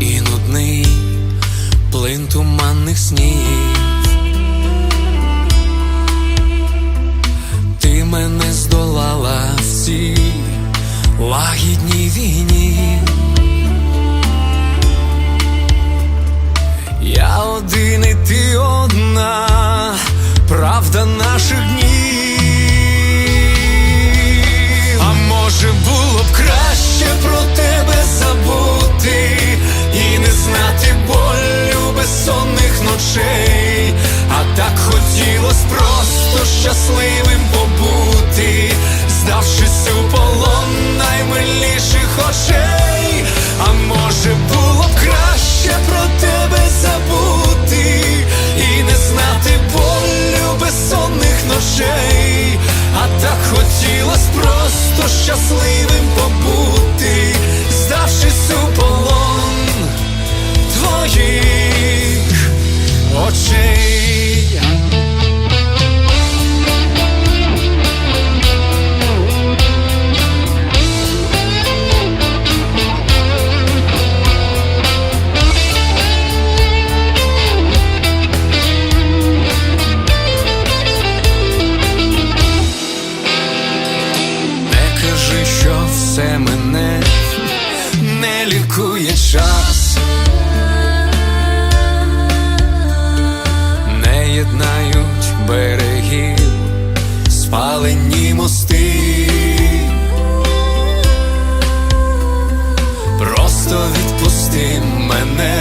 і нудний плин туманних снів. Щасливим побути, здавшись у полон наймиліших очей. Час, не єднають берегів, спалені мости. Просто відпусти мене,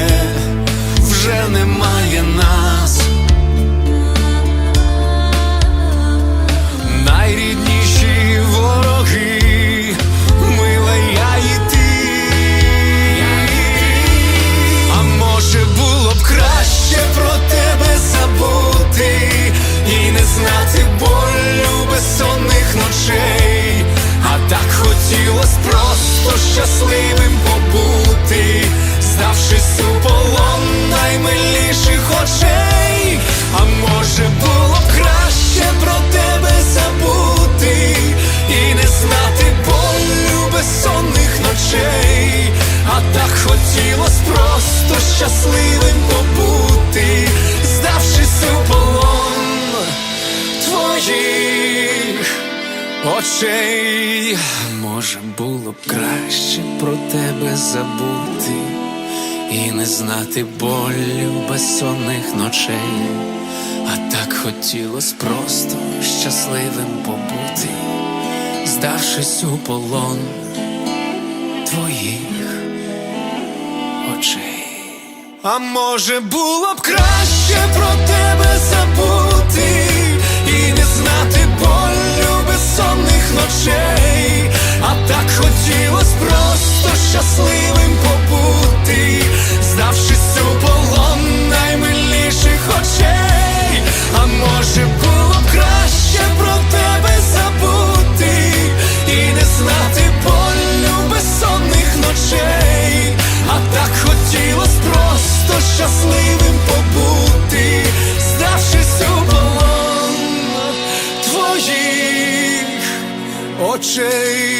просто щасливим побути, здавшись у полон наймиліших очей. А може було б краще про тебе забути і не знати болю безсонних ночей, а так хотілось просто щасливим побути, здавшись у очей. Може було б краще про тебе забути і не знати болю безсонних ночей, а так хотілось просто щасливим побути, здавшись у полон твоїх очей. А може було б краще про тебе забути і не знати болю полон твоїх очей.